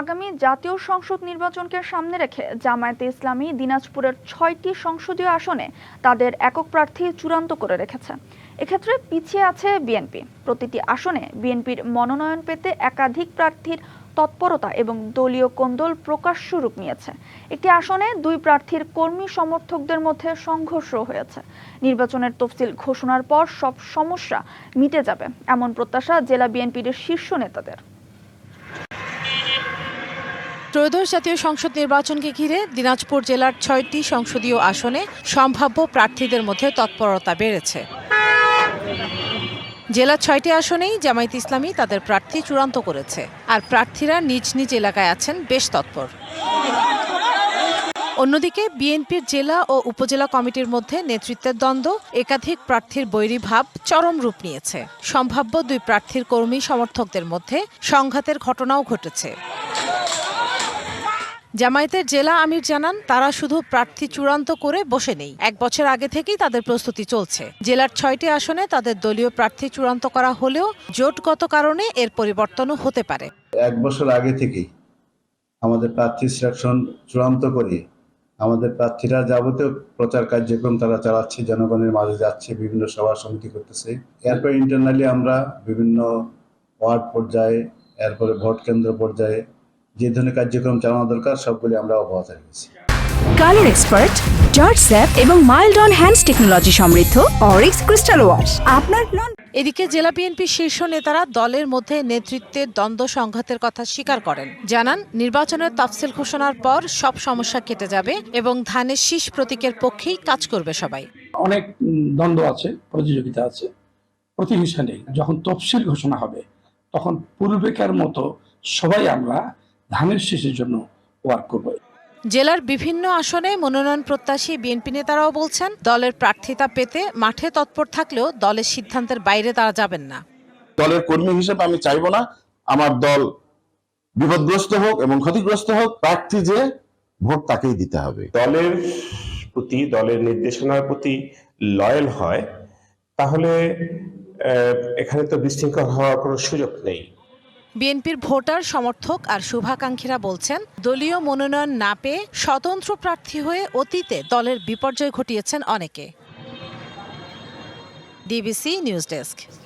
আগামী জাতীয় সংসদ নির্বাচনকে সামনে রেখে জামায়াতে ইসলামী দিনাজপুরের ছয়টি সংসদীয় আসনে তাদের একক প্রার্থী চূড়ান্ত করে রেখেছে। এক্ষেত্রে পিছিয়ে আছে বিএনপি। প্রতিটি আসনে বিএনপির মনোনয়ন পেতে একাধিক প্রার্থীর তৎপরতা এবং দলীয় কোন্দল প্রকাশ্য রূপ নিয়েছে। একটি আসনে দুই প্রার্থীর কর্মী সমর্থকদের মধ্যে সংঘর্ষ হয়েছে। নির্বাচনের তফসিল ঘোষণার পর সব সমস্যা মিটে যাবে, এমন প্রত্যাশা জেলা বিএনপির শীর্ষ নেতাদের। ত্রয়োদশ জাতীয় সংসদ নির্বাচনকে ঘিরে দিনাজপুর জেলার ছয়টি সংসদীয় আসনে সম্ভাব্য প্রার্থীদের মধ্যে তৎপরতা বেড়েছে। জেলার ছয়টি আসনেই জামায়াত ইসলামী তাদের প্রার্থী চূড়ান্ত করেছে, আর প্রার্থীরা নিজ নিজ এলাকায় আছেন বেশ তৎপর। অন্যদিকে বিএনপির জেলা ও উপজেলা কমিটির মধ্যে নেতৃত্বের দ্বন্দ্ব, একাধিক প্রার্থীর বৈরী ভাব চরম রূপ নিয়েছে। সম্ভাব্য দুই প্রার্থীর কর্মী সমর্থকদের মধ্যে সংঘাতের ঘটনাও ঘটেছে। জামায়াতের জেলা আমির জানান, তারা শুধু প্রার্থী চূড়ান্ত করে বসে নেই। এক বছর আগে থেকেই তাদের প্রস্তুতি চলছে। জেলার ছয়টি আসনে তাদের দলীয় প্রার্থী চূড়ান্ত করা হলেও জোটগত কারণে এর পরিবর্তনও হতে পারে। এক বছর আগে থেকেই আমাদের প্রার্থী সিলেকশন চূড়ান্ত করে আমাদের প্রার্থীরা যাবতীয় প্রচার কার্যক্রম তারা চালাচ্ছে, জনগণের মাঝে যাচ্ছে, বিভিন্ন সভা সমিতি করতেছে। এরপর ইন্টারনালি আমরা বিভিন্ন ওয়ার্ড পর্যায়ে, এরপরে ভোট কেন্দ্র পর্যায়ে যে ধরনের কার্যক্রম চালানো দরকার সবগুলি আমরা অব্যাহত রেখেছি। কালার এক্সপার্ট জর্জ স্যাপ এবং মাইল্ড অন হ্যান্ডস টেকনোলজি সমৃদ্ধ অরিক্স ক্রিস্টাল ওয়াশ। আপনার এদিকে জেলা বিএনপির শীর্ষ নেতারা দলের মধ্যে নেতৃত্বের দ্বন্দ্ব সংঘাতের কথা স্বীকার করেন। জানান নির্বাচনের তফসিল ঘোষণার পর সব সমস্যা কেটে যাবে এবং ধানের শীষ প্রতীকের পক্ষেই কাজ করবে সবাই। অনেক দ্বন্দ্ব আছে প্রতিযোগিতা আছে প্রতিহিংসা নেই। যখন তফসিল ঘোষণা হবে তখন পূর্বেকার মতো সবাই আমরা ধানের শীষের জন্য ওয়ার্ক করব। জেলার বিভিন্ন আসনে মনোনয়ন প্রত্যাশী বিএনপি নেতারাও বলছেন দলের প্রার্থিতা পেতে মাঠে তৎপর থাকলেও দলের সিদ্ধান্তের বাইরে তারা যাবেন না। দলের কর্মী হিসেবে আমি চাইব না আমার দল বিপদগ্রস্ত হোক এবং ক্ষতিগ্রস্ত হোক প্রার্থী যে ভোট তাকেই দিতে হবে। দলের প্রতি দলের নির্দেশনার প্রতি লয়াল হয় তাহলে এখানে তো বিশৃঙ্খল হওয়ার কোনো সুযোগ নেই। বিএনপির ভোটার সমর্থক আর শুভাকাঙ্ক্ষীরা বলছেন, দলীয় মনোনয়ন না পেয়ে স্বতন্ত্র প্রার্থী হয়ে অতীতে দলের বিপর্যয় ঘটিয়েছেন অনেকে। DBC news desk.